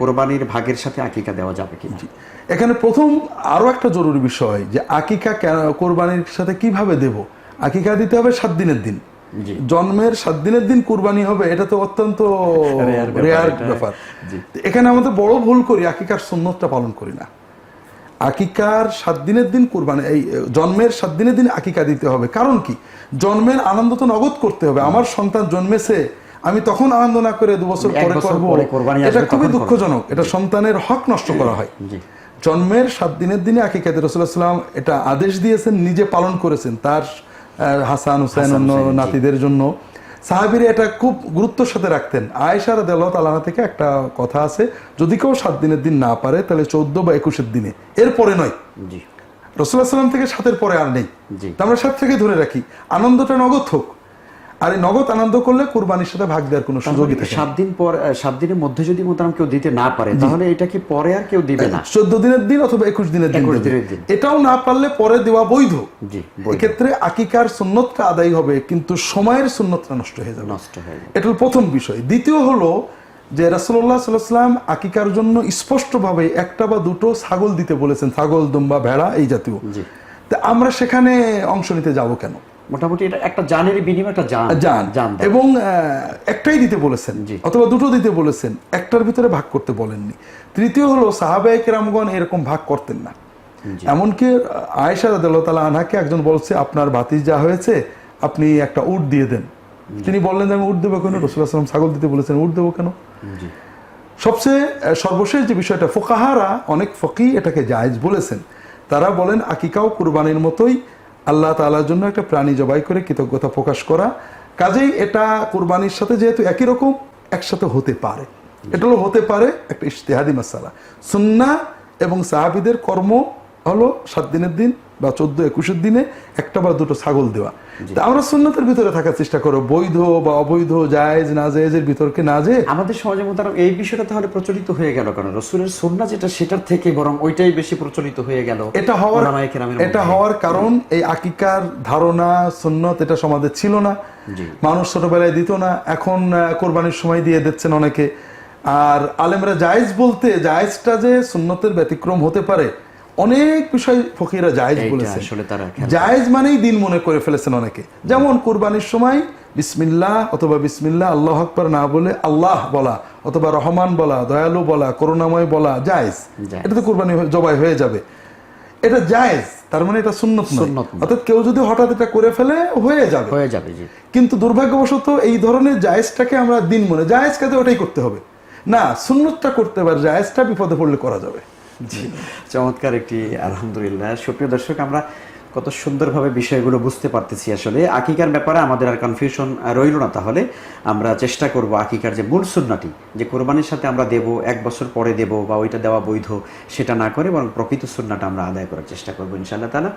কোরবানির ভাগের সাথে আকিকা দেওয়া যাবে কি এখানে প্রথম আরও একটা জরুরি বিষয় যে আকিকা কোরবানির সাথে কীভাবে দেব? আকিকা দিতে হবে সাত দিনের দিন। জন্মের সাত দিনের দিন কুরবানি হবে এটা তো অত্যন্ত রেয়ার ব্যাপার এখানে আমাদের বড় ভুল করি আকিকার সুন্নতটা পালন করি না। আকিকার সাত দিনের দিন কুরবানি এই জন্মের সাত দিনের দিন আকিকা দিতে হবে। কারণ কি? জন্মের আনন্দ তো নগদ করতে হবে। আমার সন্তান জন্মেছে আমি তখন আনন্দ না করে দু বছর পরে করব এটা খুবই দুঃখজনক এটা সন্তানের হক নষ্ট করা হয়। জন্মের সাত দিনের দিনে আকিকাতে রসুল্লাহ সাল্লাম এটা আদেশ দিয়েছেন নিজে পালন করেছেন তার হাসান হুসাইন অন্য নাতিদের জন্য। সাহাবিরা এটা খুব গুরুত্বের সাথে রাখতেন। আয়েশা রাদিয়াল্লাহু তাআলা থেকে একটা কথা আছে যদি কেউ সাত দিনের দিন না পারে তাহলে চোদ্দ বা একুশের দিনে এরপরে নয়। জি। রসুল্লাহ সাল্লাম থেকে সাতের পরে আর নেই। আমরা সাত থেকে ধরে রাখি আনন্দটা নগদ হোক। আর এই নগদ আনন্দ করলে কুরবানির সাথে ভাগ দেওয়ার কোনো সুযোগই থাকে সাত দিন পর সাত দিনের মধ্যে যদি মোতারাম কেউ দিতে না পারে তাহলে এটা কি পরে আর কেউ দিবে না? চোদ্দ দিনের দিন অথবা একুশ দিনের দিন 21 দেবে। দিনের দিন। এটাও না পারলে পরে দেওয়া বৈধ। এক্ষেত্রে আকিকার সুন্নতটা আদায় হবে কিন্তু সময়ের সুন্নতটা নষ্ট হয়ে যাবে। নষ্ট হয়ে যাবে। এটা প্রথম বিষয়। দ্বিতীয় হলো যে রাসুল্লাহ সাল্লাম আকিকার জন্য স্পষ্টভাবে একটা বা দুটো ছাগল দিতে বলেছেন ছাগল দুম্বা ভেড়া এই জাতীয়। তা আমরা সেখানে অংশ নিতে যাব কেন? মোটামুটি এটা একটা জানের বিনিময়ে একটা জান যান জান এবং একটাই দিতে বলেছেন জি। অথবা দুটো দিতে বলেছেন একটার ভিতরে ভাগ করতে বলেননি। তৃতীয় হলো সাহাবাহিক রামগণ এরকম ভাগ করতেন না। এমনকি আয়েশা রাদিয়াল্লাহু তাআলা আনহাকে একজন বলছে আপনার ভাতিজ যা হয়েছে আপনি একটা উট দিয়ে দেন। তিনি বললেন যে আমি উট দেবো কেন? রসুল্লাহ সাল্লাম ছাগল দিতে বলেছেন উট দেবো কেন? জি। সবচেয়ে সর্বশেষ যে বিষয়টা ফোকাহারা অনেক ফকি এটাকে জায়েজ বলেছেন। তারা বলেন আকিকাও কুরবানির মতোই আল্লাহ তালার জন্য একটা প্রাণী জবাই করে কৃতজ্ঞতা প্রকাশ করা। কাজেই এটা কোরবানির সাথে যেহেতু একই রকম, একসাথে হতে পারে। এটা হতে পারে একটা ইশতেহাদি মাসালা। সুন্না এবং সাহাবিদের কর্ম হলো সাত দিনের দিন বা চোদ্দ একুশের দিনে একটা বা দুটো ছাগল দেওয়া। তা আমরা সুন্নতের ভিতরে থাকার চেষ্টা করো বৈধ বা অবৈধ জায়েজ না জায়েজের ভিতরকে না যে আমাদের সমাজে মোতারাম এই বিষয়টা তাহলে প্রচলিত হয়ে গেল কেন? রসুলের সন্না যেটা সেটার থেকে বরং ওইটাই বেশি প্রচলিত হয়ে গেল এটা হওয়ার এটা হওয়ার কারণ এই আকিকার ধারণা সুন্নত এটা সমাজে ছিল না। মানুষ ছোটবেলায় দিত না এখন কোরবানির সময় দিয়ে দিচ্ছেন অনেকে। আর আলেমরা জায়েজ বলতে জায়েজটা যে সুন্নতের ব্যতিক্রম হতে পারে অনেক বিষয় ফকিরা জায়েজ বলেছেন আসলে তারা জায়েজ মানেই দিন মনে করে ফেলেছেন অনেকে। যেমন কোরবানির সময় বিসমিল্লাহ অথবা বিসমিল্লাহ আল্লাহ আকবর না বলে আল্লাহ বলা অথবা রহমান বলা দয়ালু বলা করুণাময় বলা জায়েজ। জায়েজ। এটা তো কোরবানি জবাই হয়ে যাবে। এটা জায়েজ তার মানে এটা সুন্নত সুন্নত অর্থাৎ কেউ যদি হঠাৎ এটা করে ফেলে হয়ে যাবে। হয়ে যাবে কিন্তু দুর্ভাগ্যবশত এই ধরনের জায়েজটাকে আমরা দিন মনে জায়েজ কাজে ওটাই করতে হবে। না সুন্নতটা করতে পারে জায়েজটা বিপদে পড়লে করা যাবে। জি, চমৎকার একটি, আলহামদুলিল্লাহ। সুপ্রিয় দর্শক, আমরা কত সুন্দরভাবে বিষয়গুলো বুঝতে পারতেছি আসলে। আকিকার ব্যাপারে আমাদের আর কনফিউশন রইল না তাহলে। আমরা চেষ্টা করব আকিকার যে মূল সুন্নাটি, যে কোরবানির সাথে আমরা দেব, এক বছর পরে দেব বা ওইটা দেওয়া বৈধ, সেটা না করে বরং প্রকৃত সুন্নাটা আমরা আদায় করার চেষ্টা করব ইনশাআল্লাহ তালা